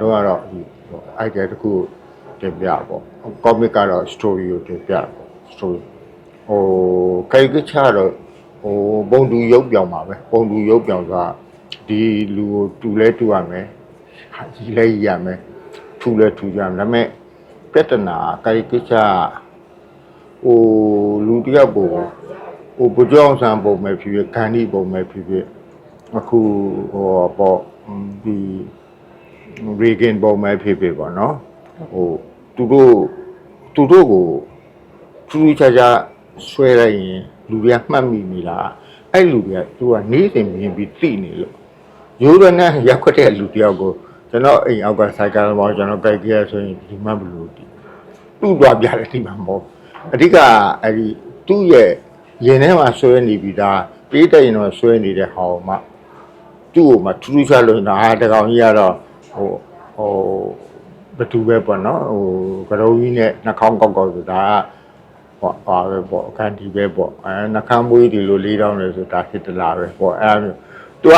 တော့ကတော့ဒီ idea တစ်ခုတင်ပြပေါ့ comic ကတော့ story ကိုတင်ပြပေါ့ story ဟို caricature တော့ဟိုပုံတူရုပ်ပြောင်ပါပဲပုံတူရုပ်ပြောင်ဆိုတာဒီလူကိုတူလဲတူရမယ်ဟာကြီးလဲကြီးရမယ်ထူလဲထူကြမယ်ဒါပေမဲ့ပြဿနာ caricature ဟိုလူတစ်ယောက်ကိုဟိုပူကြောင်ဆန်ပုံပဲဖြစ်ဖြစ်ခန္ဒီပုံပဲဖြစ်ဖြစ်အခုဟိုပေါ့ဒီ ရေဂင်ပုံမဲ့ဖြစ်ဖြစ်ပေါ့နော်ဟိုသူတို့သူတို့ကိုထူးထူးခြားခြားဆွဲလိုက်ရင်လူတွေကမှတ်မိမိလားအဲ့လူတွေကသူကနေစဉ်မြင်ပြီးသိနေလို့ရိုးရနဲ့ရက်ခွက်တဲ့လူတယောက်ကိုကျွန်တော်အိမ်အောက်ကစိုက်ကမောကျွန်တော်ကြိုက်ကြရဆိုရင်ဒီမှမလို့ဒီသူ့သွားပြတယ်ဒီမှာမဟုတ်အဓိကအဲ့ဒီသူ့ရဲ့ရင်ထဲမှာဆွဲနေပြီးသားပြေးတဲ့ရင်တော့ဆွဲနေတဲ့ဟောင်းမှသူ့ကိုမှထူးထူးခြားလို့နာတကောင်ကြီးကတော့ ဟိုဟိုဘသူပဲပေါ့နော်ဟိုကရုံးကြီးနဲ့နှာခေါင်းကောက်ကောက်ဆိုတာကပေါ့ပါပဲပေါ့အခန်းဒီပဲပေါ့အဲနှခမ်းမွေးဒီလိုလေးတောင်းလဲဆိုတာဟစ်တလာပဲပေါ့အဲမျိုးသူက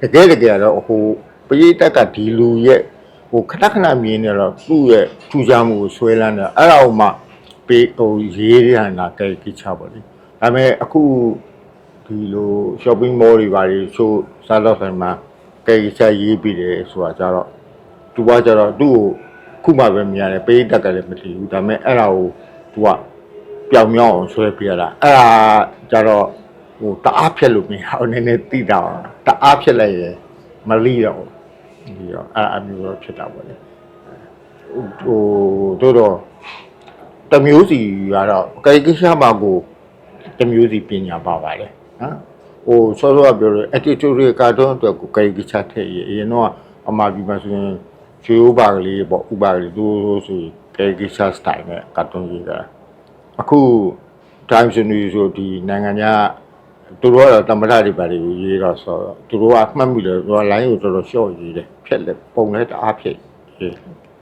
တကယ်တကယ်တော့ဟိုပရိသတ်ကဒီလူရဲ့ဟိုခဏခဏမြင်နေတော့သူ့ရဲ့ထူးခြားမှုကိုဆွဲလန်းတယ်အဲ့ဒါကိုမှပေးဟိုရေးရတာကဲကိချပါလေဒါပေမဲ့အခုဒီလို shopping mall တွေပါတွေချို့စားတော့ဆိုင်မှာ ကဲကိချရေးပြီးတယ်ဆိုတာကြတော့သူကကြတော့သူ့ကိုခုမှပဲမြင်ရတယ်ပရိသတ်ကလည်းမသိဘူးဒါပေမဲ့အဲ့ဒါကိုသူကပြောင်မြောက်အောင်ဆွဲပြရတာအဲ့ဒါကြတော့ဟိုတအားဖြက်လို့မရအောင်နည်းနည်းတိတာအောင်တအားဖြက်လိုက်ရင်မလီတော့ဘူးဒီတော့အဲ့အမျိုးတော့ဖြစ်တာပေါ့လေဟိုတို့တော့တစ်မျိုးစီကတော့ကေကိရှာမှာကိုတစ်မျိုးစီပညာပါပါတယ်နော် ဟိုဆောစောကပြောလို့ attitude တွေကတော့အတွက်ကိုကေကိရှာထည့်ရအရင်တော့အမှားပြီးမှဆိုရင်ချွေဥပါကလေးပေါ့ဥပါကလေးတို့ဆိုကေကိရှာ style နဲ့ကတ်တွန်းရေးတာအခု time ရှင်တွေဆိုဒီနိုင်ငံခြားသူတို့ကတော့တမရတွေပါတွေရေးတော့ဆိုတော့သူတို့ကမှတ်မိတယ်သူက line ကိုတော်တော် short ရေးတယ်ဖြက်လက်ပုံလဲတအားဖြက်ရေး